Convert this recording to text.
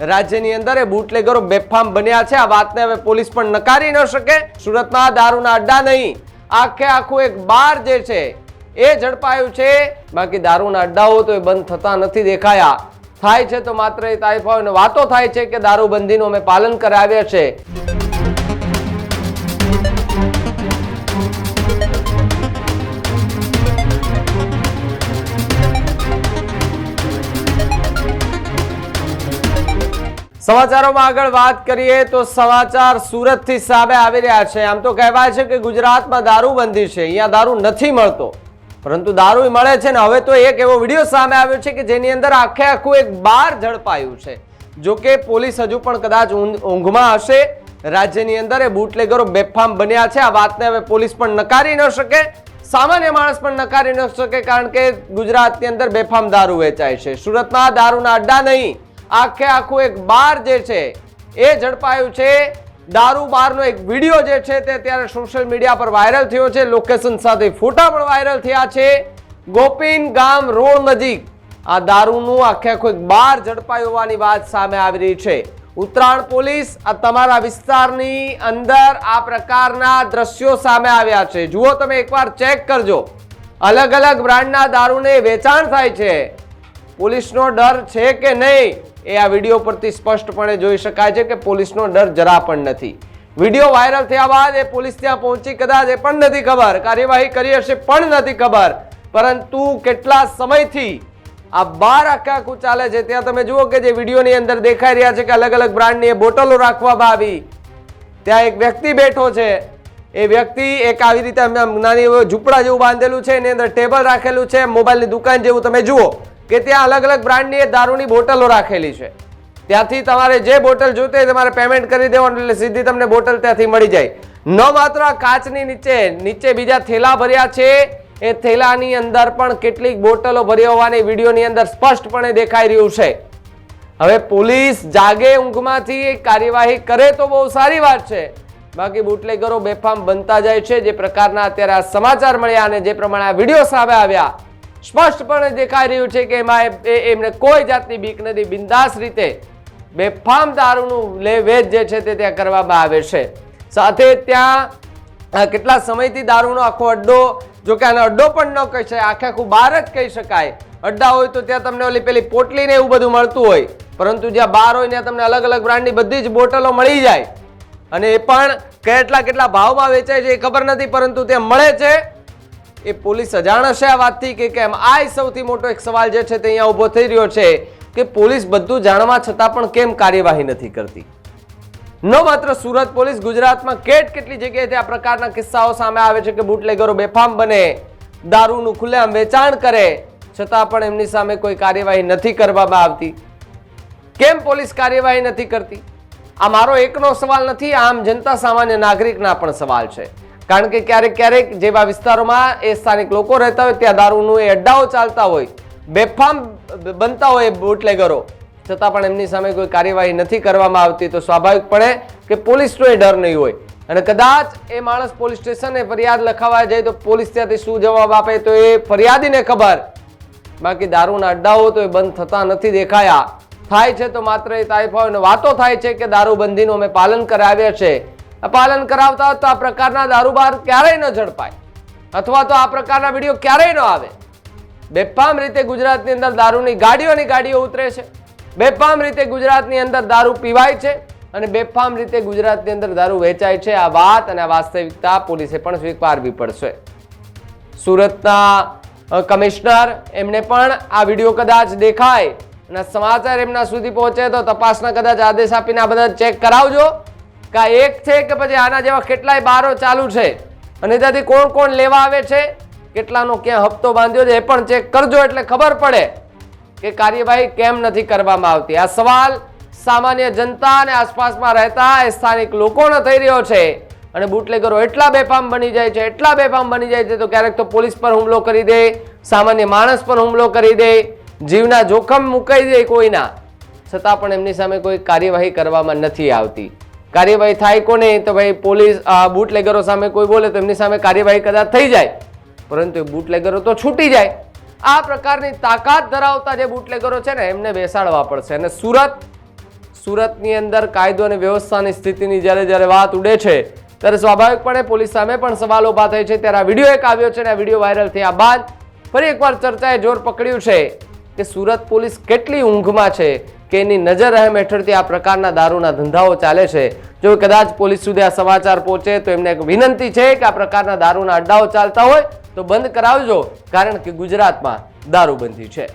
રાજ્યની અંદર એ બુટલેગરો બેફામ બન્યા છે. આ વાતને હવે પોલીસ પણ નકારી ન શકે. સુરતમાં દારૂના અડ્ડા નહીં. આખે આખું એક બાર જે છે, એ ઝડપાયું છે. બાકી દારૂના અડ્ડાઓ તો એ બંધ થતા નથી દેખાયા. થાય છે તો માત્ર એ તાઇફાઓ વાતો થાય છે કે દારૂબંધીનું અમે પાલન કરાવ્યા છે. સમાચારોમાં આગળ વાત કરીએ તો સમાચાર સુરતથી સામે આવી રહ્યા છે. આમ તો કહેવાય છે કે ગુજરાતમાં દારૂબંધી છે. અહીંયા દારૂ નથી મળતો. પરંતુ દારૂ મળે છે ને હવે તો એક એવો વીડિયો સામે આવ્યો છે કે જેની અંદર આખે આખું એક બાર ઝડપાયું છે. જો કે પોલીસ હજુ પણ કદાચ ઊંઘ- ઊંઘમાં હશે. રાજ્યની અંદર એ બુટલેગરો બેફામ બન્યા છે. આ વાતને હવે પોલીસ પણ નકારી ન શકે. સામાન્ય માણસ પણ નકારી ન શકે કારણ કે ગુજરાતની અંદર બેફામ દારૂ વેચાય છે. સુરતમાં દારૂના અડ્ડા નહીં. આખે આખું એક બાર જે છે એ ઝડપાયું છે. દારૂ બારનો એક વીડિયો જે છે તે અત્યારે સોશિયલ મીડિયા પર વાયરલ થયો છે. લોકેશન સાથે ફોટા પણ વાયરલ થયા છે. ગોપીન ગામ રોડ નજીક આ દારૂનું આખે આખું એક બાર ઝડપાયું હોવાની વાત સામે આવી રહી છે. ઉત્તરાયણ પોલીસ આ તમારા વિસ્તારની અંદર આ પ્રકારના દ્રશ્યો સામે આવ્યા છે. જુઓ તમે એકવાર ચેક કરજો. અલગ અલગ બ્રાન્ડના દારૂને વેચાણ થાય છે. પોલીસનો ડર છે કે નહીં? એ આ વીડિયો પરથી સ્પષ્ટપણે જોઈ શકાય છે કે પોલીસનો ડર જરા પણ નથી. વીડિયો વાયરલ થયા બાદ એ પોલીસ ત્યાં પહોંચી કદાચ એ પણ નથી ખબર. કાર્યવાહી કરી હશે પણ નથી ખબર. પરંતુ કેટલા સમયથી આ બાર આખા આખું ચાલે છે, ત્યાં તમે જુઓ કે જે વિડીયોની અંદર દેખાઈ રહ્યા છે કે અલગ અલગ બ્રાન્ડની બોટલો રાખવામાં આવી. ત્યાં એક વ્યક્તિ બેઠો છે. એ વ્યક્તિ એક આવી રીતે નાની ઝૂંપડા જેવું બાંધેલું છે, એની અંદર ટેબલ રાખેલું છે, મોબાઈલની દુકાન જેવું. તમે જુઓ. કે ત્યાં અલગ અલગ બ્રાન્ડની એ દારૂની બોટલો રાખેલી છે. ત્યાંથી તમારે જે બોટલ જોઈતી હોય તમારે પેમેન્ટ કરી દેવાનું એટલે સીધી તમને બોટલ ત્યાંથી મળી જાય. ન માત્ર આ કાચની નીચે નીચે બીજા થેલા ભર્યા છે, એ થેલાની અંદર પણ કેટલીક બોટલો ભરી હોવાની વિડીયોની અંદર સ્પષ્ટપણે દેખાઈ રહ્યું છે. હવે પોલીસ જાગે ઊંઘમાંથી કાર્યવાહી કરે તો બહુ સારી વાત છે. બાકી બુટલેગરો બેફામ બનતા જાય છે, જે પ્રકારના અત્યારે આ સમાચાર મળ્યા અને જે પ્રમાણે આ વીડિયો સામે આવ્યા. સ્પષ્ટપણે દેખાઈ રહ્યું છે કે એમાં એમને કોઈ જાતની બીક નથી. બિંદાસ રીતે બેફામ દારૂનું લે વેચ જે છે તે ત્યાં કરવામાં આવે છે. સાથે ત્યાં કેટલા સમયથી દારૂનો આખો અડ્ડો, જો કે આનો અડ્ડો પણ ન કહી શકાય, આખે આખું બાર જ કહી શકાય. અડ્ડા હોય તો ત્યાં તમને ઓલી પેલી પોટલી ને એવું બધું મળતું હોય. પરંતુ જ્યાં બાર હોય ત્યાં તમને અલગ અલગ બ્રાન્ડની બધી જ બોટલો મળી જાય. અને એ પણ કેટલા કેટલા ભાવમાં વેચાય છે એ ખબર નથી, પરંતુ તે મળે છે. એ પોલીસ અજાણ હશે આ વાતથી કે કેમ? આ સૌથી મોટો એક સવાલ જે છે તે અહીંયા ઊભો થઈ રહ્યો છે કે પોલીસ બધું જાણવા છતાં પણ કેમ કાર્યવાહી નથી કરતી? ન માત્ર સુરત પોલીસ ગુજરાતમાં કેટ કેટલી જગ્યાએથી આ પ્રકારના કિસ્સાઓ સામે આવે છે કે બુટલેગરો બેફામ બને, દારૂનું ખુલ્લેઆમ વેચાણ કરે, છતાં પણ એમની સામે કોઈ કાર્યવાહી નથી કરવામાં આવતી? કેમ પોલીસ કાર્યવાહી નથી કરતી? આ મારો એકનો સવાલ નથી, આમ જનતા સામાન્ય નાગરિકના પણ સવાલ છે. કારણ કે ક્યારેક ક્યારેક જેવા વિસ્તારોમાં એ સ્થાનિક લોકો રહેતા હોય, ત્યાં દારૂનું એ અડ્ડાઓ ચાલતા હોય, બેફામ બનતા હોય બુટલેગરો છતાં પણ એમની સામે કોઈ કાર્યવાહી નથી કરવામાં આવતી, તો સ્વાભાવિકપણે કે પોલીસનો એ ડર નહીં હોય. અને કદાચ એ માણસ પોલીસ સ્ટેશને ફરિયાદ લખાવવા જાય તો પોલીસ ત્યાંથી શું જવાબ આપે, તો એ ફરિયાદીને ખબર. બાકી દારૂના અડ્ડાઓ તો એ બંધ થતા નથી દેખાયા. થાય છે તો માત્ર એ તાઇફાઓ અને વાતો થાય છે કે દારૂબંધીનું અમે પાલન કરાવ્યા છે. પાલન કરાવતા તો આ પ્રકારના દારૂબાર ક્યારેય ન ઝડપાય. અથવા તો આ પ્રકારના વીડિયો ક્યારેય ન આવે. બેફામ રીતે ગુજરાતની અંદર દારૂની ગાડીઓની ગાડીઓ ઉતરે છે. બેફામ રીતે ગુજરાતની અંદર દારૂ પીવાય છે અને બેફામ રીતે ગુજરાતની અંદર દારૂ વેચાય છે. આ વાત અને આ વાસ્તવિકતા પોલીસે પણ સ્વીકારવી પડશે. સુરતના કમિશનર એમને પણ આ વીડિયો કદાચ દેખાય અને સમાચાર એમના સુધી પહોંચે તો તપાસના કદાચ આદેશ આપીને આ બધા ચેક કરાવજો. કે આ એક છે કે પછી આના જેવા કેટલાય બારો ચાલુ છે? અને ત્યાંથી કોણ કોણ લેવા આવે છે? કેટલાનો ક્યાં હપ્તો બાંધ્યો છે? એ પણ ચેક કરજો એટલે ખબર પડે કે કાર્યવાહી કેમ નથી કરવામાં આવતી. આ સવાલ સામાન્ય જનતા અને આસપાસમાં રહેતા સ્થાનિક લોકોનો થઈ રહ્યો છે. અને બુટલેગરો એટલા બેફામ બની જાય છે, એટલા બેફામ બની જાય છે તો ક્યારેક તો પોલીસ પર હુમલો કરી દે, સામાન્ય માણસ પર હુમલો કરી દે, જીવના જોખમ મુકાઈ દે કોઈના. છતાં પણ એમની સામે કોઈ કાર્યવાહી કરવામાં નથી આવતી. કાર્યવાહી થાય કોને? તો ભાઈ પોલીસ બુટલેગરો સામે કોઈ બોલે તો એમની સામે કાર્યવાહી કદાચ થઈ જાય. પરંતુ એ બુટલેગરો તો છૂટી જાય. આ પ્રકારની તાકાત ધરાવતા જે બુટલેગરો છે ને, એમને બેસાડવા પડશે. અને સુરત, સુરતની અંદર કાયદો અને વ્યવસ્થાની સ્થિતિની જ્યારે જ્યારે વાત ઉડે છે, ત્યારે સ્વાભાવિકપણે પોલીસ સામે પણ સવાલ ઊભા થાય છે. ત્યારે આ વીડિયો એક આવ્યો છે અને આ વીડિયો વાયરલ થયા બાદ ફરી એકવાર ચર્ચાએ જોર પકડ્યું છે કે સુરત પોલીસ કેટલી ઊંઘમાં છે? કે એની નજર રહેમ હેઠળથી આ પ્રકારના દારૂના ધંધાઓ ચાલે છે. જો કદાચ પોલીસ સુધી આ સમાચાર પહોંચે, તો એમને એક વિનંતી છે કે આ પ્રકારના દારૂના અડ્ડાઓ ચાલતા હોય, તો બંધ કરાવજો, કારણ કે ગુજરાતમાં દારૂબંધી છે.